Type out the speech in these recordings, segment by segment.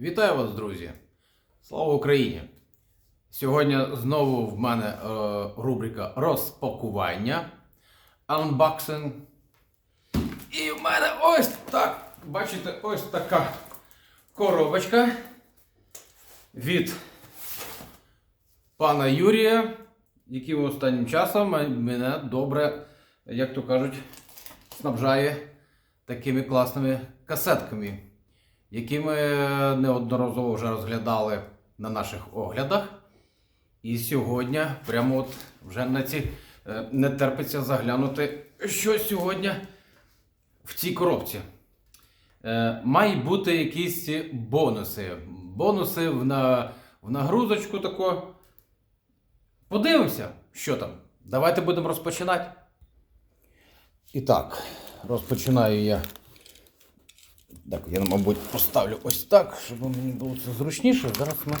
Вітаю вас, друзі! Слава Україні! Сьогодні знову в мене е, рубрика розпакування, анбоксинг. І в мене ось так. Бачите, ось така коробочка від пана Юрія, який останнім часом мене добре, як то кажуть, снабжає такими класними касетками які ми неодноразово вже розглядали на наших оглядах. І сьогодні, прямо от вже на ці е, не терпиться заглянути, що сьогодні в цій коробці. Е, Мають бути якісь бонуси. Бонуси в, на, в нагрузочку тако. Подивимося, що там. Давайте будемо розпочинати. І так, розпочинаю я. Так, я, мабуть, поставлю ось так, щоб мені було це зручніше. Зараз ми,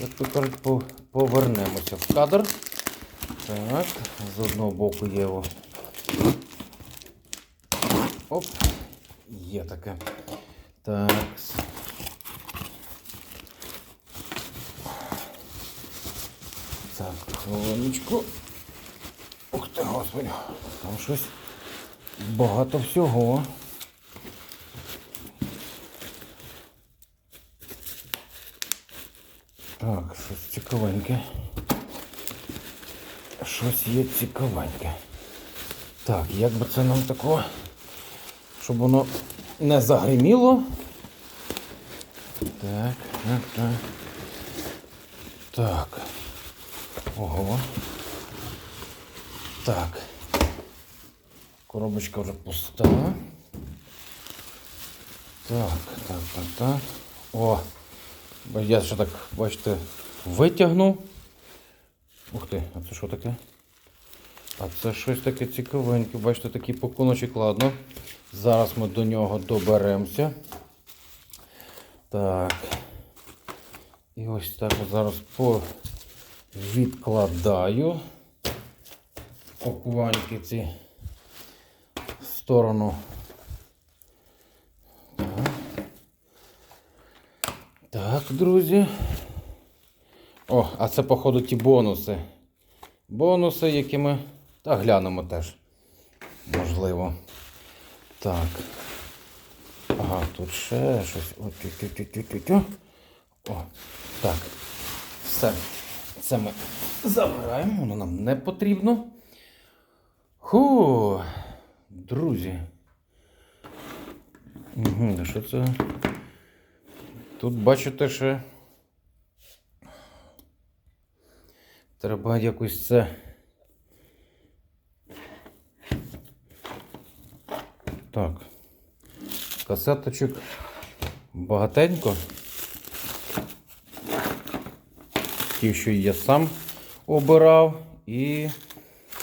як то кажуть, повернемося в кадр. Так, з одного боку є його. Оп, є таке. Так. Так, хвилиночку. Ух ти, господи, там щось багато всього. Так, щось цікавеньке. Щось є цікавеньке. Так, як би це нам такого, щоб воно не загриміло. Так, так, так. Так. Ого. Так. Коробочка вже пуста. Так, так, так, так. О! Я ще так, бачите, витягнув. Ух ти, а це що таке? А це щось таке цікавеньке. Бачите, такий пакуночок, ладно. Зараз ми до нього доберемося. Так. І ось так зараз відкладаю пакуваньки ці в сторону. Так. Так, друзі. О, а це, походу, ті бонуси. Бонуси, які ми. Та глянемо теж. Можливо. Так. Ага, тут ще щось. О, тю тю тю тю тю тю О, так. Все. Це ми забираємо, воно нам не потрібно. Ху, друзі. Угу, що це? Тут бачите, що треба якось це. Так. Касеточок багатенько. Ті, що я сам обирав, і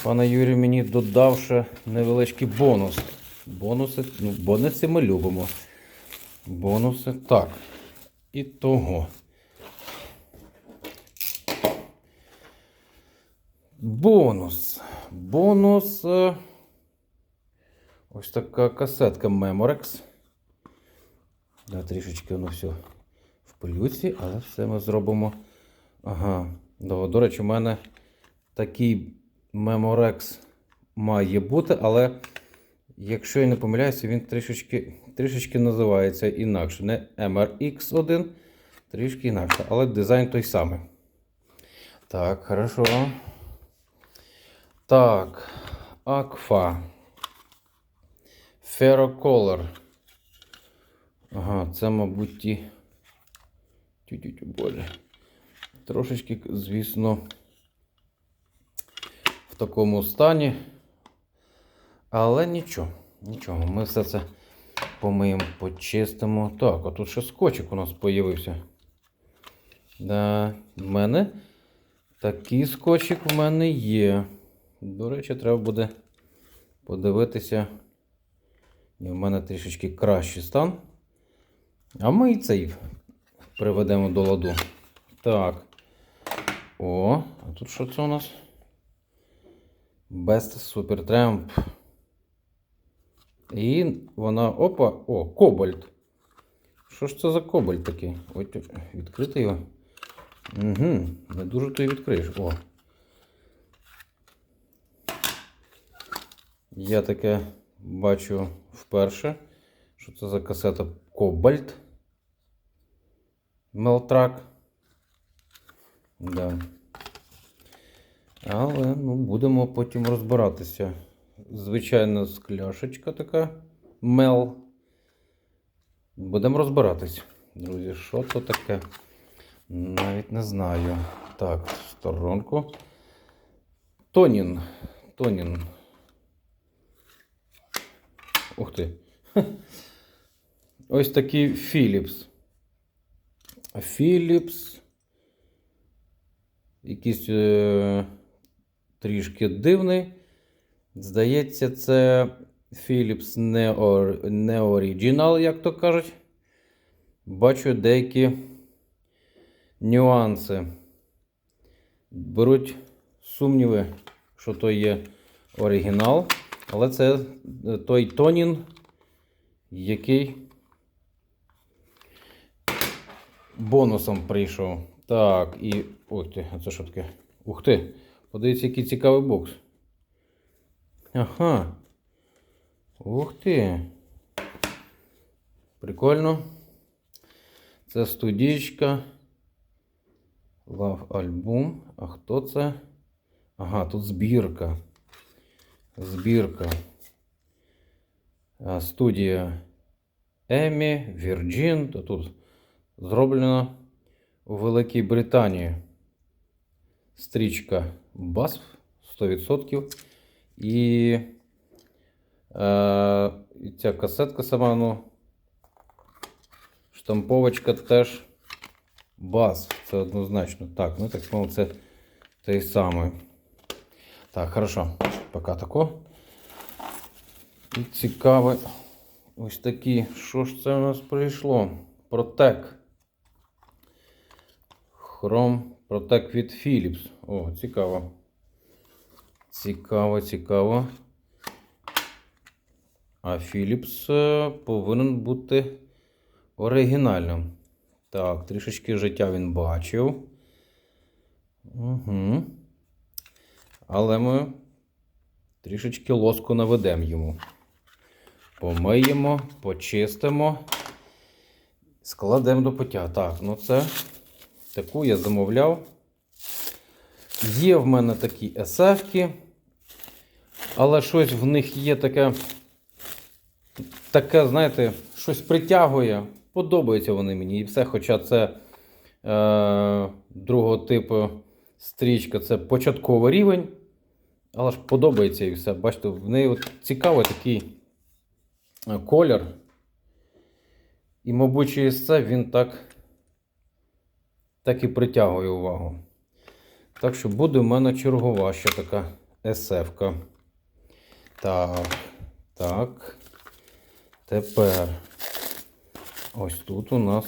пане Юрій мені додав ще невеличкий бонус. Бонуси, ну, бонуси ми любимо. Бонуси. Так. І того. Бонус. Бонус. е, Ось така касетка Memorex. Да, трішечки воно все в пилюці, але все ми зробимо. Ага. До, до речі, у мене такий Memorex має бути, але якщо я не помиляюся, він трішечки, трішечки називається інакше. Не MRX1, трішки інакше, але дизайн той самий. Так, хорошо. Так, Акфа. Ferrocolor. Ага, це, мабуть, ті. Тю-тю-тю, боже. Трошечки, звісно, в такому стані. Але нічого, нічого, ми все це помиємо, почистимо. Так, а тут ще скотчик у нас з'явився. Да, в мене такий скотчик в мене є. До речі, треба буде подивитися. Ні, в мене трішечки кращий стан. А ми і цей приведемо до ладу. Так. О, а тут що це у нас? Best Super Tramp. І вона. Опа! О, Кобальт. Що ж це за кобальт такий? Ось відкрити його. Угу, не дуже й відкриєш. О. Я таке бачу вперше. Що це за касета Кобальт? Мелтрак. Да. Але ну, будемо потім розбиратися. Звичайна скляшечка така мел. Будемо розбиратись. Друзі, що то таке? Навіть не знаю. Так, сторонку. Тонін. Тонін. Ух ти. Ось такий Philips. Philips. Якийсь е, трішки дивний. Здається, це Philips не, ор- не Original, як то кажуть. Бачу деякі нюанси. Беруть сумніви, що то є оригінал, але це е, той Тонін, який бонусом прийшов. Так, і. Ой ти, а це що таке? Ух ти! Подивіться, який цікавий бокс. Ага. Ух ти. Прикольно. Це студічка. Love альбом. А хто це? Ага, тут збірка. Збірка. Студія Емі. То тут зроблено у Великій Британії. Стрічка BASF 100%. І, е, і ця касетка сама, ну, штамповочка теж бас. Це однозначно. Так, ну так мов, це той самий. Так, хорошо. Поки тако. І цікаве. Ось такі. Що ж це у нас прийшло? Протек. Хром Протек від Philips. О, цікаво. Цікаво, цікаво. А Philips е, повинен бути оригінальним. Так, трішечки життя він бачив. Угу. Але ми трішечки лоску наведемо йому. Помиємо, почистимо, складемо до пуття. Так, ну це таку я замовляв. Є в мене такі SF-ки, але щось в них є таке, таке, знаєте, щось притягує. Подобаються вони мені і все. Хоча це е, другого типу стрічка, це початковий рівень. Але ж подобається і все. Бачите, в неї от цікавий такий е, колір. І, мабуть, через це він так, так і притягує увагу. Так що буде в мене чергова ще така SF-ка. Так, так. Тепер ось тут у нас.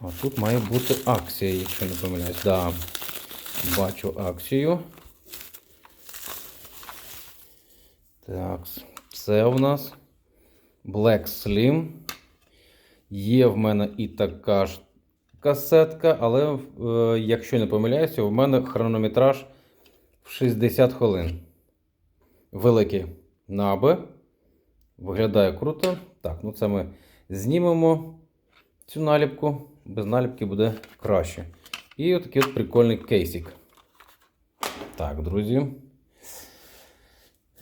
А тут має бути акція, якщо не помиляюсь. Да, бачу акцію. Так, це у нас Black Slim. Є в мене і така ж касетка, але е, якщо не помиляюся, у мене хронометраж в 60 хвилин. Великий наби. Виглядає круто. Так, ну це ми знімемо цю наліпку. Без наліпки буде краще. І отакий от прикольний кейсик. Так, друзі.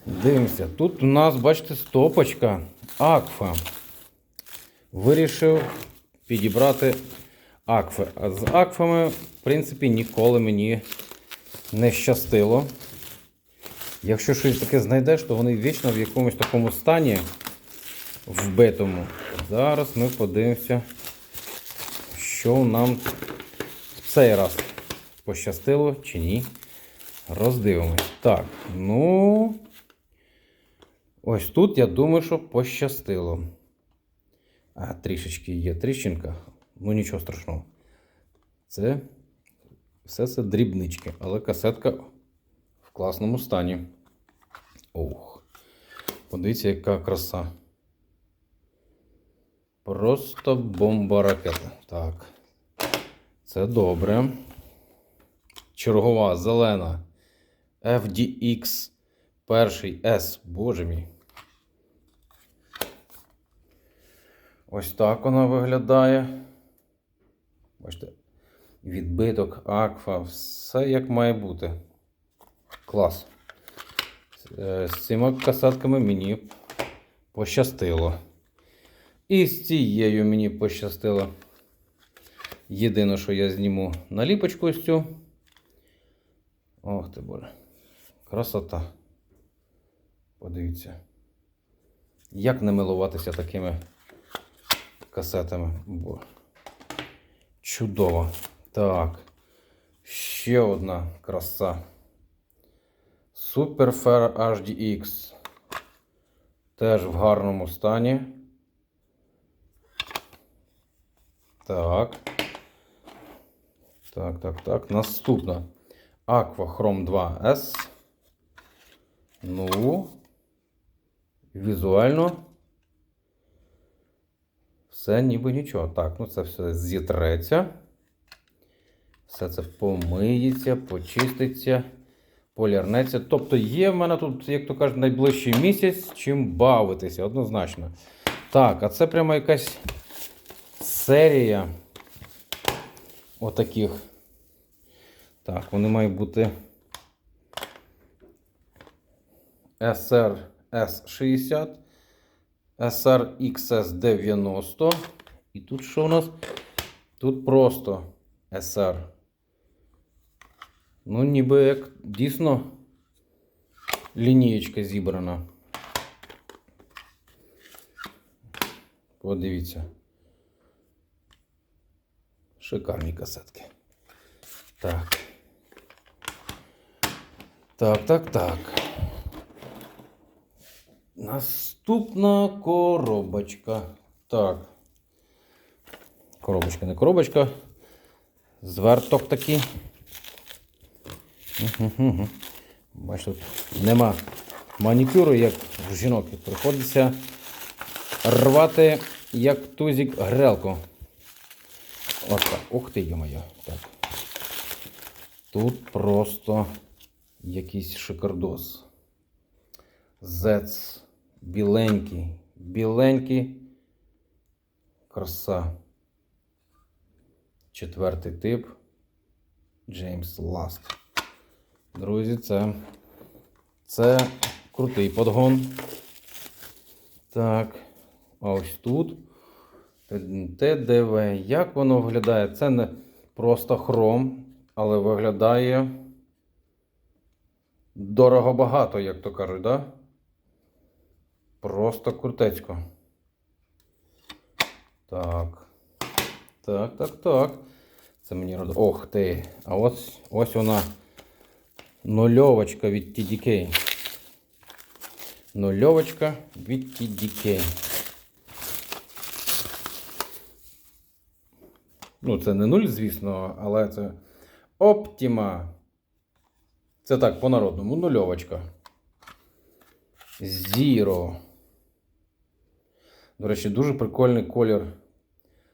Дивимося. Тут у нас, бачите, стопочка Акфа. Вирішив підібрати акфи. А з акфами, в принципі, ніколи мені не щастило. Якщо щось таке знайдеш, то вони вічно в якомусь такому стані вбитому. Зараз ми подивимося, що нам в цей раз пощастило чи ні. Роздивимось. Так, ну. Ось тут я думаю, що пощастило. А, трішечки є тріщинка. Ну нічого страшного. Це все це дрібнички, але касетка в класному стані. Ох. Подивіться, яка краса. Просто бомба ракета. Так. Це добре. Чергова зелена. FDX. Перший S. Боже мій. Ось так вона виглядає. Бачите, відбиток, аква, все як має бути. Клас. Е, З цими касатками мені пощастило. І з цією мені пощастило. Єдине, що я зніму наліпочку ось цю. Ох ти боже. Красота. Подивіться. Як не милуватися такими касетами. Бо... Чудово. Так. Ще одна краса. Super Fair HDX. Теж в гарному стані. Так. Так, так, так. Наступна. Aqua Chrome 2S. Ну. Візуально. Все ніби нічого. Так, ну це все зітреться. Все це помиється, почиститься, полірнеться. Тобто є в мене тут, як то кажуть, найближчий місяць, чим бавитися, однозначно. Так, а це прямо якась серія отаких. Так, вони мають бути SR S60, SR XS90. І тут що у нас? Тут просто SR. Ну, ніби як дійсно лінієчка зібрана. Подивіться. Шикарні касетки. Так. Так, так, так. Наступна коробочка. Так. Коробочка, не коробочка. Зверток такий. Бачите, тут нема манікюру, як в жінок. Приходиться рвати як тузик грелку. От так. Ух ти, йо-моє. Так. Тут просто якийсь шикардос. Зец. Біленький. Біленький. Краса. Четвертий тип. Джеймс Ласт. Друзі, це. Це крутий подгон. Так. А ось тут. ТДВ. Як воно виглядає? Це не просто хром, але виглядає дорого багато, як то кажуть, да? Просто крутецько. Так. Так, так, так. Це мені рад... Ох ти. А ось ось вона нульовочка від TDK. Нульовочка від TDK. Ну, це не нуль, звісно, але це Optima. Це так, по-народному, нульовочка. Zero. До речі, дуже прикольний колір.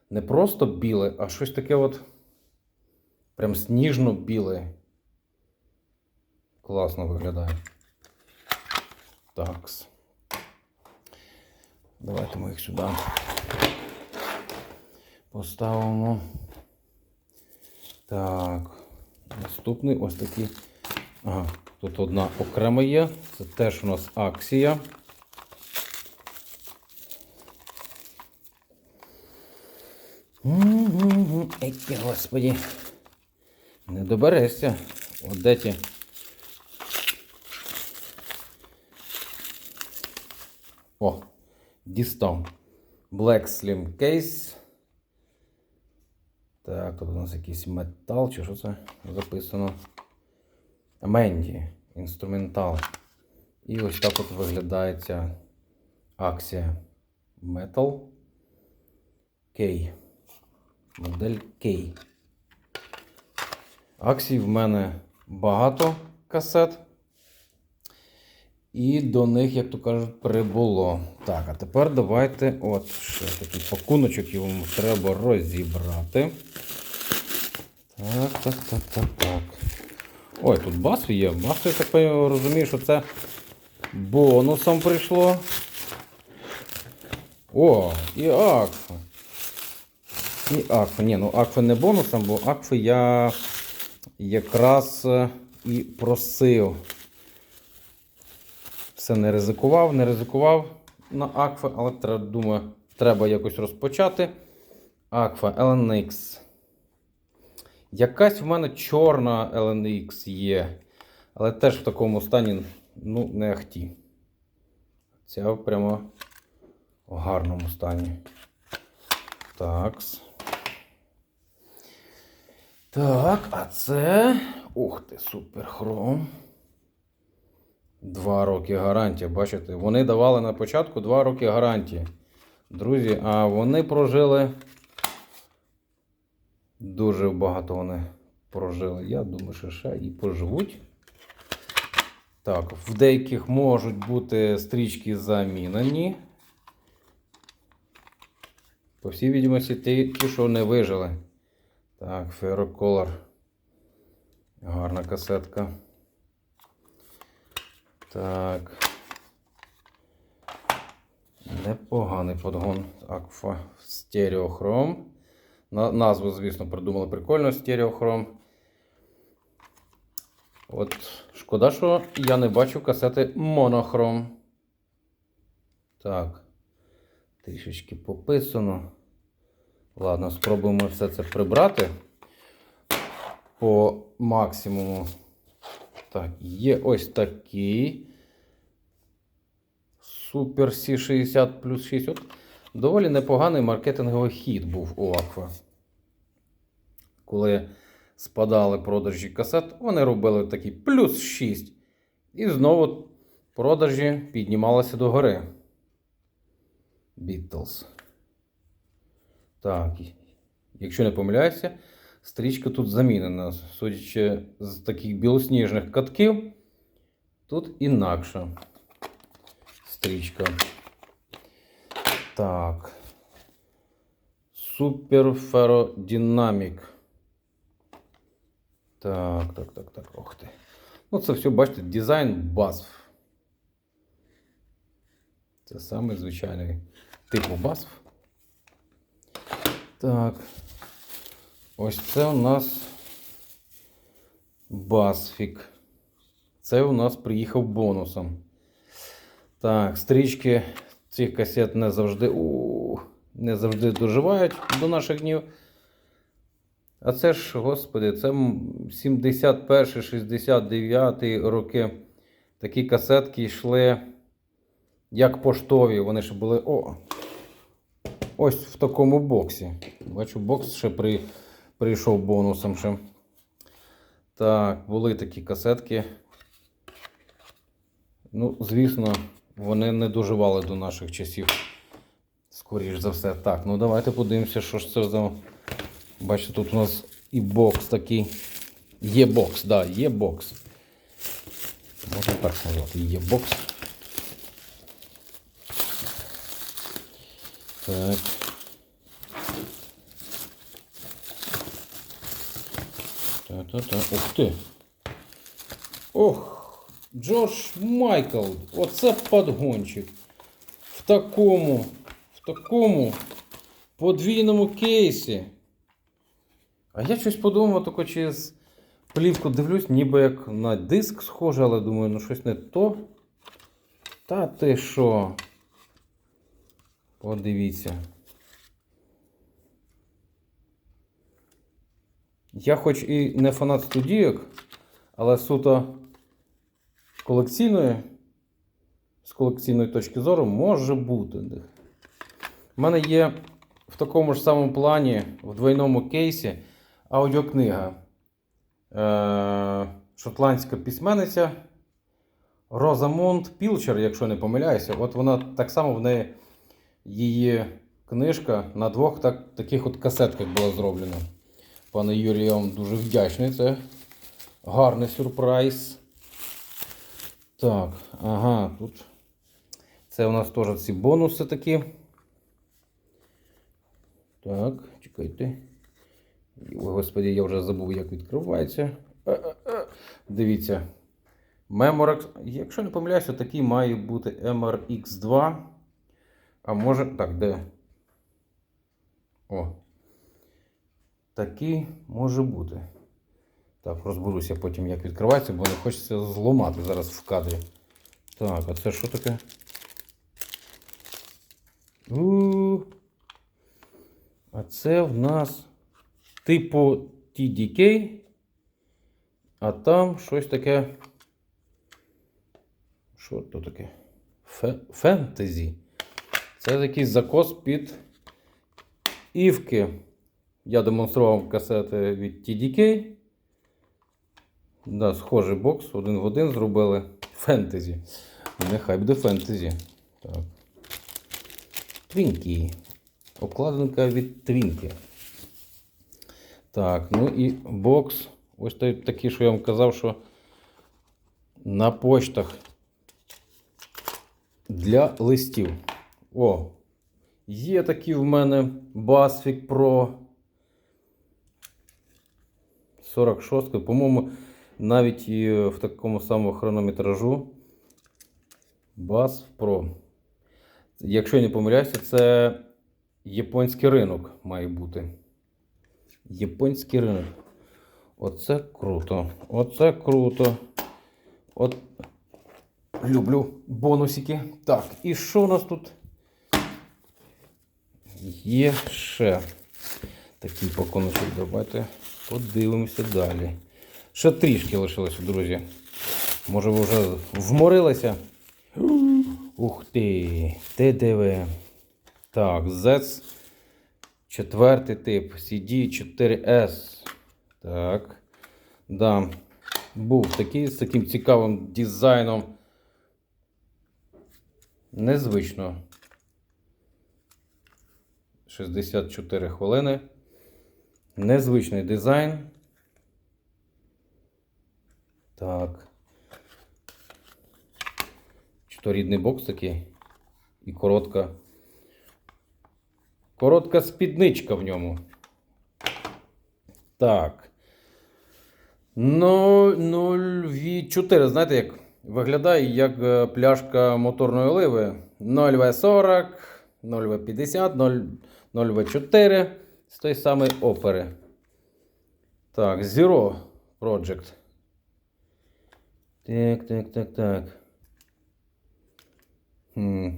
Не просто біле, а щось таке от. Прям сніжно-біле. Класно виглядає. Такс. Давайте ми їх сюди поставимо. Так. Наступний ось такий. Ага, тут одна окрема є. Це теж у нас акція. Ей, господі. Не доберешся. От де ті. О, дістав. Black Slim Case. Так, тут у нас якийсь метал, чи що це записано? Менді, інструментал. І ось так от виглядає ця акція Metal K. Модель K. Акцій в мене багато касет. І до них, як то кажуть, прибуло. Так, а тепер давайте. От ще такий пакуночок йому треба розібрати. Так, так, так, так, так. Ой, тут бас є. Бас, я так розумію, що це бонусом прийшло. О, і акфа. І акфа. Ні, ну акфа не бонусом, бо акфи я якраз е, і просив. Все не ризикував, не ризикував на акфа, але треба, думаю, треба якось розпочати. Акфа LNX. Якась в мене чорна LNX є. Але теж в такому стані, ну, не ахті. Ця прямо в гарному стані. Такс. Так, а це. Ух ти, супер хром. Два роки гарантія. Бачите, вони давали на початку два роки гарантії. Друзі, а вони прожили. Дуже багато вони прожили. Я думаю, що ще і поживуть. Так, в деяких можуть бути стрічки замінені. По всій відомості, ті, ті, що не вижили. Так, Ferrocolor. Гарна касетка. Так. Непоганий подгон. Акфа стереохром. Назву, звісно, придумали прикольно стереохром. От, шкода, що я не бачу касети монохром. Так. Трішечки пописано. Ладно, спробуємо все це прибрати по максимуму. Так, є ось такий. Супер C60 плюс 6. От доволі непоганий маркетинговий хід був у Aqua. Коли спадали продажі касет, вони робили такий плюс 6. І знову продажі піднімалися до гори. Beatles. Так, якщо не помиляюся, стрічка тут замінена. Судячи з таких білосніжних катків, тут інакша стрічка. Так. Супер феродинамік. Так, так, так, так. Ох ти. Ну, це все, бачите, дизайн BASF. Це самий звичайний типу BASF. Так. Ось це у нас Басфік. Це у нас приїхав бонусом. Так, стрічки цих касет не завжди у, не завжди доживають до наших днів. А це ж, господи, це 71-69 роки. Такі касетки йшли як поштові. Вони ще були. О! Ось в такому боксі. Бачу, бокс ще при, прийшов бонусом. ще. Так, були такі касетки. Ну, звісно, вони не доживали до наших часів. Скоріш за все. Так, ну давайте подивимося, що ж це за. Бачите, тут у нас і бокс такий. Є бокс, так, да, є бокс. Можна так сказати, є бокс. Так. Та-та-та. Ух ти. Ох, Джордж Майкл. Оце подгончик. В такому, в такому подвійному кейсі. А я щось подумав, тільки через плівку дивлюсь, ніби як на диск схоже, але думаю, ну щось не то. Та ти що? Подивіться. Я хоч і не фанат студійок, але суто колекційної, з колекційної точки зору може бути. У мене є в такому ж самому плані, в двойному кейсі, аудіокнига. Е- Шотландська письменниця Розамунд Пілчер, якщо не помиляюся, от вона так само в неї її книжка на двох так, таких от касетках була зроблена. Пане Юрію, я вам дуже вдячний. Це гарний сюрприз. Так, ага, тут. Це у нас теж ці бонуси такі. Так, чекайте. Ой, господи, я вже забув, як відкривається. Е-е-е. Дивіться. Memorex, якщо не помиляюся, такий має бути MRX2. А може. Так, де? О. Такий може бути. Так, розберуся потім, як відкривається, бо не хочеться зламати зараз в кадрі. Так, а це що таке? у А це в нас типу TDK, а там щось таке. Що то таке? Фе- Фентезі. Це такий закос під івки. Я демонстрував касети від TDK. Да, схожий бокс, один в один зробили фентезі. Нехай буде фентезі. Так. Твінкі. Обкладинка від Твінкі. Так, ну і бокс. Ось той такий, що я вам казав, що на почтах для листів. О, є такі в мене Basfik Pro 46, по-моєму, навіть і в такому самому хронометражу Bass Pro. Якщо я не помиляюся, це японський ринок має бути. Японський ринок. Оце круто. Оце круто. От люблю бонусики. Так, і що у нас тут? Є ще такий пакуночок. Давайте подивимося далі. Ще трішки лишилося, друзі. Може, ви вже вморилися? Ух ти! ТДВ. Так, ZEC. Четвертий тип. CD4S. Так. Да. Був такий з таким цікавим дизайном. Незвично. 64 хвилини. Незвичний дизайн. Так. Чи рідний бокс такий. І коротка. Коротка спідничка в ньому. Так. Ну, 0,4. Знаєте, як виглядає як е, пляшка моторної оливи. 0В40, 0В50, 0В4 з тої самої опери. Так, Zero Project. Так, так, так, так. Хм.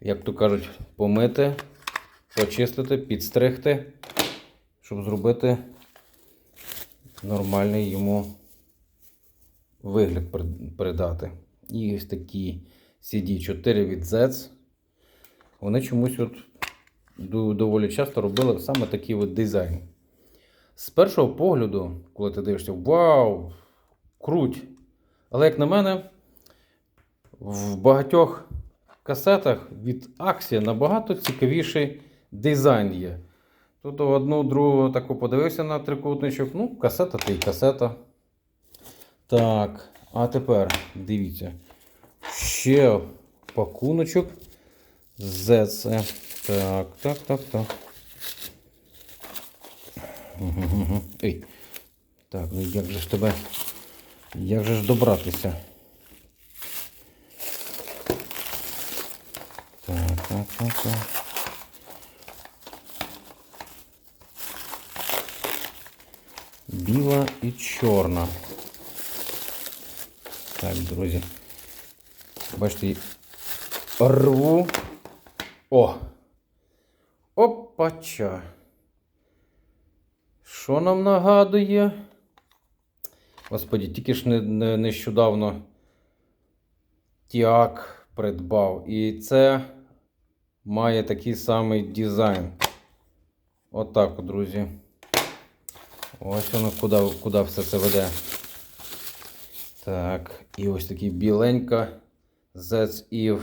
Як то кажуть, помити, почистити, підстригти, щоб зробити нормальний йому вигляд при- придати. І ось такі CD4 від ZEC. Вони чомусь от доволі часто робили саме такий от дизайн. З першого погляду, коли ти дивишся, вау, круть. Але як на мене, в багатьох касетах від Axia набагато цікавіший дизайн є. Тут одну другу таку подивився на трикутничок. Ну, касета та й касета. Так, а тепер дивіться. Ще пакуночок. ZC. Так, так, так, так. Мгм-гм-гм. Ей. Так, ну як же ж тебе. Як же ж добратися? Так, так, так, так. Біла і чорна. Так, друзі. Бачите, рву. О! Опача. Що нам нагадує? Господі, тільки ж не, не, нещодавно Тіак придбав. І це має такий самий дизайн. Отак, от, друзі. Ось воно куди, куди все це веде. Так, і ось такий біленька Zets Eve.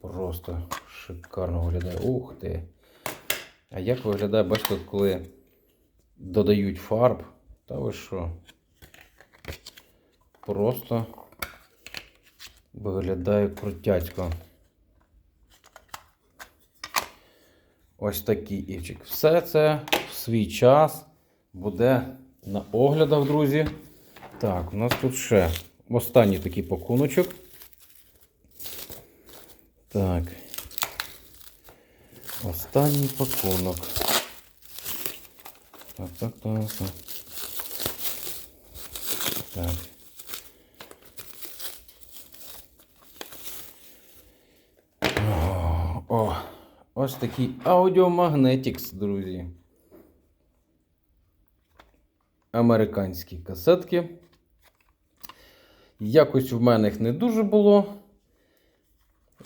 Просто шикарно виглядає. Ух ти. А як виглядає, бачите, коли додають фарб? Та ви що? просто виглядає крутяцько. Ось такий івчик. Все це в свій час буде на оглядах, друзі. Так, у нас тут ще останній такий пакуночок. Так. Останній пакунок. Так, так, так. Так. так. О, ось такий аудіомагнетікс, друзі. Американські касетки. Якось в мене їх не дуже було.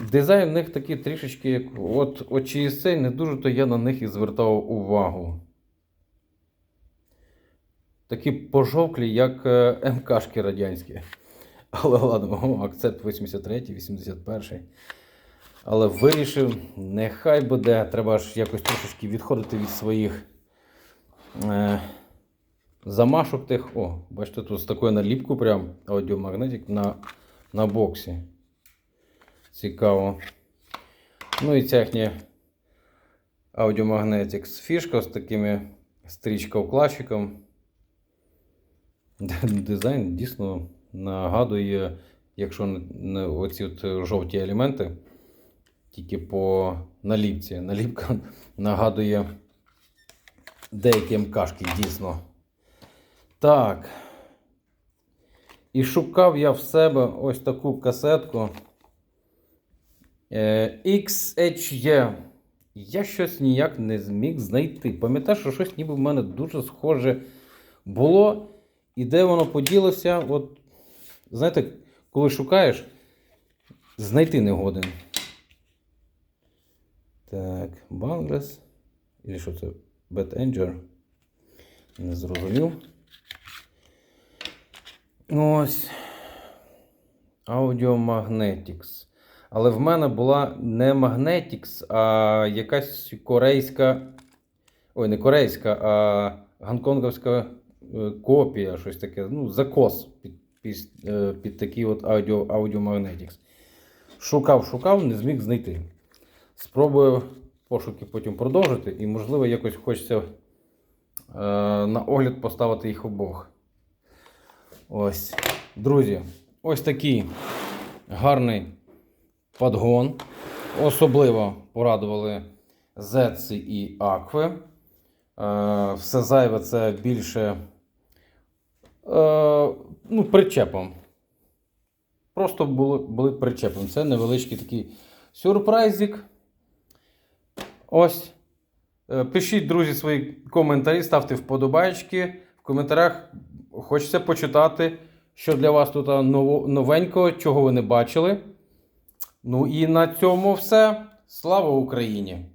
Дизайн в них такий трішечки, як от, через цей не дуже то я на них і звертав увагу. Такі пожовклі, як е, МКшки радянські. Але ладно, о, акцент 83, 81. Але вирішив, нехай буде. Треба ж якось трошечки відходити від своїх е, замашок тих. О, бачите, тут з такою наліпкою прям аудіомагнетик на, на боксі. Цікаво. Ну і їхня аудіомагнетик фішка з такими стрічка-вкладчиком. Дизайн дійсно нагадує, якщо не оці от жовті елементи, тільки по наліпці. Наліпка нагадує деякі МКшки, дійсно. Так. І шукав я в себе ось таку касетку. Е, XHE. Я щось ніяк не зміг знайти. Пам'ятаю, що щось ніби в мене дуже схоже було. І де воно поділося, от, знаєте, коли шукаєш, знайти не годен. Так, Bangles. Или що це? Anger. Не зрозумів. Ось. Audiomagnetics. Але в мене була не Magnetics, а якась корейська. Ой, не корейська, а гонконговська е, копія, щось таке. Ну, закос під, під, е, під такий от аудіо, Audiomagnetics. Шукав, шукав, не зміг знайти. Спробую пошуки потім продовжити, і, можливо, якось хочеться е, на огляд поставити їх обох. Ось. Друзі, ось такий гарний подгон. Особливо порадували Зетси і Акви. Е, все зайве це більше е, ну, причепом. Просто були, були причепом. Це невеличкий такий сюрпризик. Ось. Е, Пишіть, друзі, свої коментарі, ставте вподобайки. В коментарях хочеться почитати, що для вас тут новенького, чого ви не бачили. Ну і на цьому все. Слава Україні!